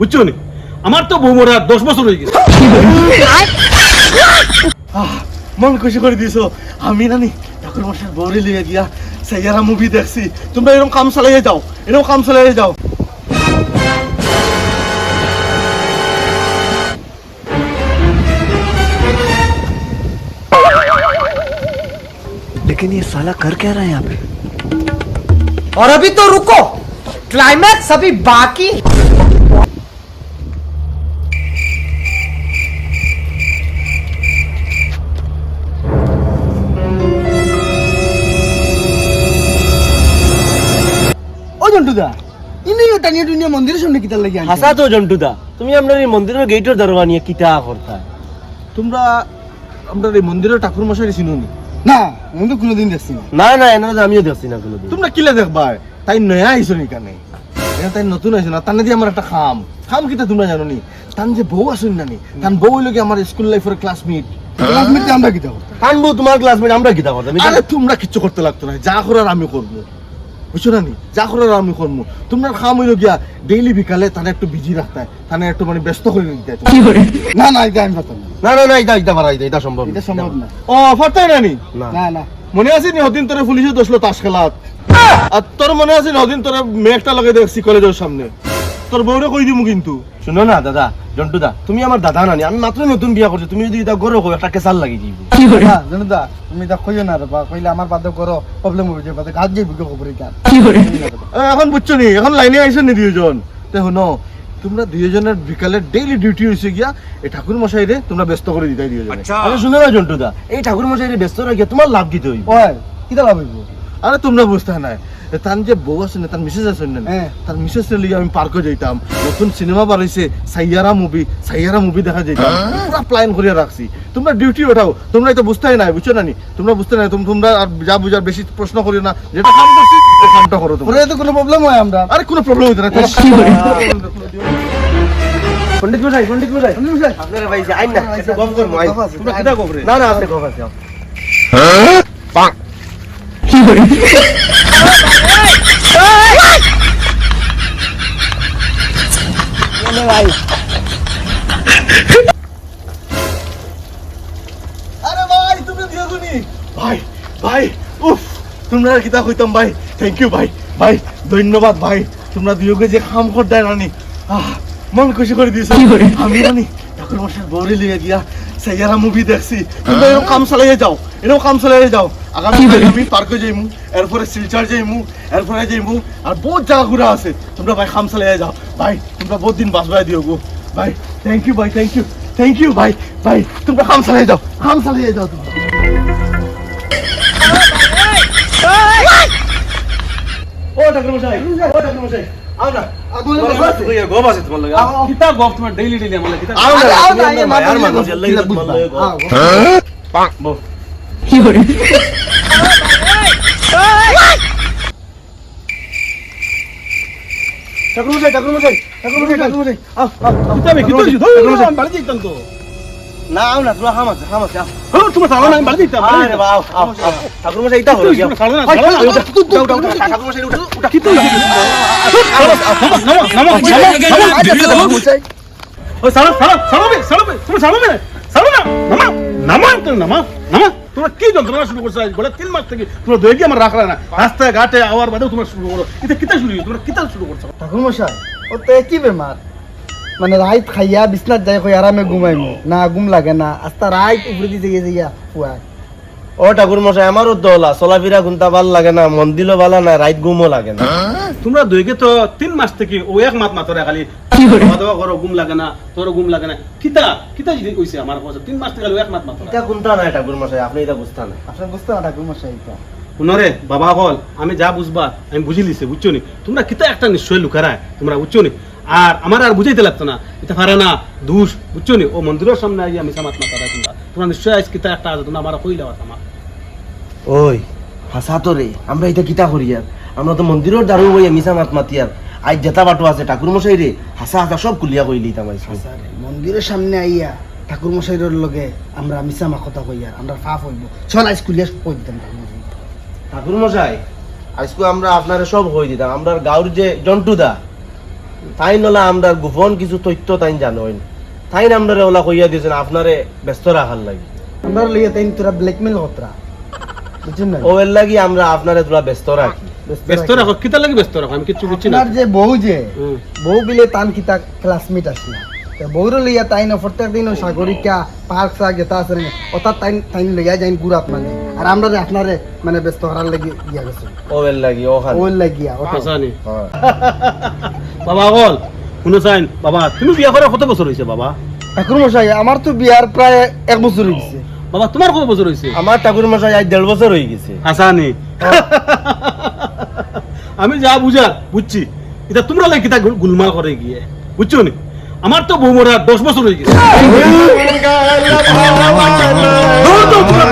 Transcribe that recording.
বুঝছো নি আমার তো বউ মরা দশ বছর হয়ে গেছে আহ, মন খুশি করে দিয়েছো আমি নানি ঠাকুর মশাই বৌরে লিয়ে গিয়া সাইয়ারা মুভি দেখছি তোমরা এরকম কাম চালাইয়ে যাও এরকম কাম চালাইয়ে যাও लेकिन ये साला कर क्या रहा है यहाँ पे और अभी तो रुको क्लाइमैक्स अभी बाकी জন্টুদা ইনি ওটা নিয়ে দুনিয়া মন্দিরের সামনে কিতার লাগি হাসা তো জন্টুদা তুমি আপনার এই মন্দিরের গেটের নিয়ে কিতা করতা? তোমরা আমরা এই মন্দিরের ঠাকুর মশাই চিনুনি না? আমি তো কোনোদিন দেখছি না। না না এনারা আমিও দেখছি না কোনোদিন। তোমরা কিলে দেখবা? তাই নয়া আইছো নি কানে? তাই নতুন আইছো না? তানে দিয়ে আমার একটা খাম। খাম কিতা তোমরা জানো নি? তান যে বউ আসুন নানি তান বউ হইল কি আমার স্কুল লাইফের ক্লাসমেট ক্লাসমেট আমরা কিতা করতাম? কানবো তোমার ক্লাসমেট আমরা কিতা করতাম? আরে তোমরা কিচ্ছু করতে লাগতো না। যা করার আমি করব। বুঝছ না নি? যা করার আমি কর্ম তোমরা খাম হইল গিয়া ডেইলি বিকালে একটু বিজি রাখতে একটু মানে ব্যস্ত করে দিতে না না এটা আমি না। না না না এটা এটা পারা এটা এটা সম্ভব এটা সম্ভব না। ও না? না। না মনে আছে নি হদিন তোরে পুলিশে দোষলো তাস খেলাত? আর তোর মনে আছে নি হদিন তোরে মেঘটা লগে দেখছি কলেজের সামনে? তোর বউরে কই দিমু কিন্তু। শুনো না দাদা জন্টুদা তুমি আমার দাদা নানি আমি মাত্র নতুন বিয়া করছি তুমি যদি এটা গরো একটা কেসাল লাগি দিব। না জন্টুদা তুমি এটা কইও না রে বা কইলে আমার বাদে করো প্রবলেম হবে যে বাদে যাইব কি খবর এটা এ, এখন বুঝছ নি এখন লাইনে নি দুইজন তে শুনো তোমরা দুইজনের বিকালে ডেইলি ডিউটি হয়েছে গিয়া এই ঠাকুর মশাই রে তোমরা ব্যস্ত করে দিতাই দুইজনে আরে শুনো না জন্টুদা এই ঠাকুর মশাই ব্যস্ত রাখিয়া তোমার লাভ কি হইব ওই কিতা লাভ হইব? আরে তোমরা বুঝতে নাই। তার যে বউ আছে না তার মিসেস আছে না হ্যাঁ। তার মিসেস লিগে আমি পার্কে যাইতাম। নতুন সিনেমা বাড়াইছে সাইয়ারা মুভি সাইয়ারা মুভি দেখা যাইতাম। পুরা প্ল্যান করে রাখছি। তোমরা ডিউটি ওঠাও তোমরা এটা বুঝতেই নাই বুঝছ না নি তোমরা বুঝতে নাই তোমরা আর যা বুঝার বেশি প্রশ্ন করিও না। যেটা কাম করছি ওই কামটা করো তোমরা। তো কোনো প্রবলেম হয় আমরা। আরে কোনো প্রবলেম হইতে না পণ্ডিত মশাই পণ্ডিত মশাই। আপনারা ভাই যে আইন না একটু গপ করব তোমরা। গপ রে? না না আপনি গপ আছে আরে ভাই তুমি দিও গুনি ভাই ভাই উফ তোমরা কিতা কইতাম ভাই। থ্যাংক ইউ ভাই ভাই ধন্যবাদ ভাই। তোমরা দুয়োকে যে কাম দেয় রানী। আহ মন খুশি করে দিয়েছ। আমি রানী ঠাকুর মশাই বৌরে লিয়ে গিয়া সাইয়ারা মুভি দেখছি তোমরা এরকম কাম চালাইয়ে যাও এরকম কাম চালাইয়ে যাও আগামী আমি পার্কে যাইমু এরপরে শিলচর যাইমু এরপরে যাইমু আর বহুত জায়গা ঘুরা আছে তোমরা ভাই কাম চালাইয়ে যাও ভাই তোমরা বহুত দিন বাঁচবাই দিও গো ভাই থ্যাংক ইউ ভাই থ্যাংক ইউ থ্যাংক ইউ ভাই ভাই তোমরা কাম চালিয়ে যাও কাম চালিয়ে যাও তোমরা ও ঠাকুর মশাই ও ঠাকুর মশাই আও না গপ আছে তোমার লাগে কিতা গপ তোমার ডেইলি ডেইলি আমার লাগে কিতা আও না আও না, তুমি এই আমার মাথা মায়ের দিয়ে মানুষ, গপ, এর লাগি কিতা তোমার বুঝবা? লাগে গপ। আও, বউ। না আও না। হ্যাঁ না বাড়ি আরে। ঠাকুর মশাই এটা হলো কি? না না ঠাকুর মশাই উঠা, উঠা। ও বে বে তুমি বে না নামা নামা নামা নামা। তোমরা যন্ত্রণা শুরু করছ আজ? বলে তিন মাস থেকে তোমরা কি আমার রাখলা না। রাস্তায় ঘাটে আওয়ার বাদেও তোমরা শুরু করো। এটা কিতা শুরু তোমরা কিতা শুরু করছ? ঠাকুর মশাই ও তো একই বেমার। মানে রাইত খাইয়া বিছনাত যাই কই আরামে ঘুমাইমু। না ঘুম লাগে না। আস্তা রাইত উপরে দিতে গিয়ে যাইয়া ফুয়া ও ঠাকুর মশাই আমারও দোলা চলাফেরা ঘুমটা ভালো লাগে না মন্দিরও ভালো না রাইত ঘুমও লাগে না। তোমরা দইকে তো তিন মাস থেকে ও এক মাত মাতরে খালি খাওয়া দাওয়া করো ঘুম লাগে না তোর ঘুম লাগে না। কিতা কিতা যদি কইছে আমার কথা তিন মাস থেকে খালি এক মাত মাতরে। এটা কোনটা নাই ঠাকুর মশাই আপনি এটা বুঝতা না আপনার বুঝতে না ঠাকুর মশাই এটা। শুনরে বাবা হল আমি যা বুঝবা আমি বুঝি লিছে বুঝছ নি? তোমরা কিতা একটা নিশ্চয় লুকারায় তোমরা বুঝছ নি? আর আমার আর বুঝাইতে লাগতো না। এটা পারে না দুষ বুঝছ নি? ও মন্দিরের সামনে আইয়া মিশা মাত মাতা তোমরা তোমরা নিশ্চয় আজ কিতা একটা আছে তোমরা আমার কইলে আমার ওই হাসা তো রে। আমরা এটা কিতা করি আর? আমরা তো মন্দিরের দারু বই মিশা মাত মাতি আর। আজ জেতা বাটো আছে ঠাকুর মশাই রে। হাসা হাসা সব কুলিয়া কইলি তামাই মন্দিরের সামনে আইয়া ঠাকুর মশাইর লগে আমরা মিছা মা কথা কইয়া আমরা ফাফ হইব। চল আজ কুলিয়া কই দিতাম ঠাকুর মশাই ঠাকুর মশাই আজকে আমরা আপনারে সব কই দিতাম। আমরা গাঁর যে জন্টুদা তাই নলা আমরা গোপন কিছু তথ্য তাই জানোই তাই আমরা ওলা কইয়া দিয়েছেন আপনারে ব্যস্ত রাখার লাগি। আমরা লইয়া তাই তোরা ব্ল্যাকমেল হতরা বুঝছেন না? লাগি আমরা আপনারে তোরা ব্যস্ত রাখি। ব্যস্ত রাখো। কিতা লাগে ব্যস্ত রাখো আমি কিছু বুঝছি না। যে বউ যে বউ বিলে তান কিতা ক্লাসমেট আসলা বউর লইয়া তাই না প্রত্যেক দিন সাগরিকা পার্ক সা গেতা আছে ওটা তাই তাই লইয়া যাইন গুড়াত মানে আর আমরা আপনারে মানে ব্যস্ত হরার লাগি দিয়া গেছে। ও এর লাগি ও খান ওই লাগিয়া ওটা হ্যাঁ। বাবা চাইন বাবা তুমি বিয়া করার কত বছর হয়েছে বাবা ঠাকুর মশাই আমার তো বিয়ার প্রায় এক বছর হয়ে গেছে বাবা তোমার কত বছর হয়েছে আমার ঠাকুর মশাই আজ দেড় বছর হয়ে গেছে হাসানি আমি যা বুঝা বুঝছি এটা তোমরা লাগে কিতা গুল- গুলমাল করে গিয়ে বুঝছ নি আমার তো বউ মরা দশ বছর হয়ে গেছে ধরো তো তোমরা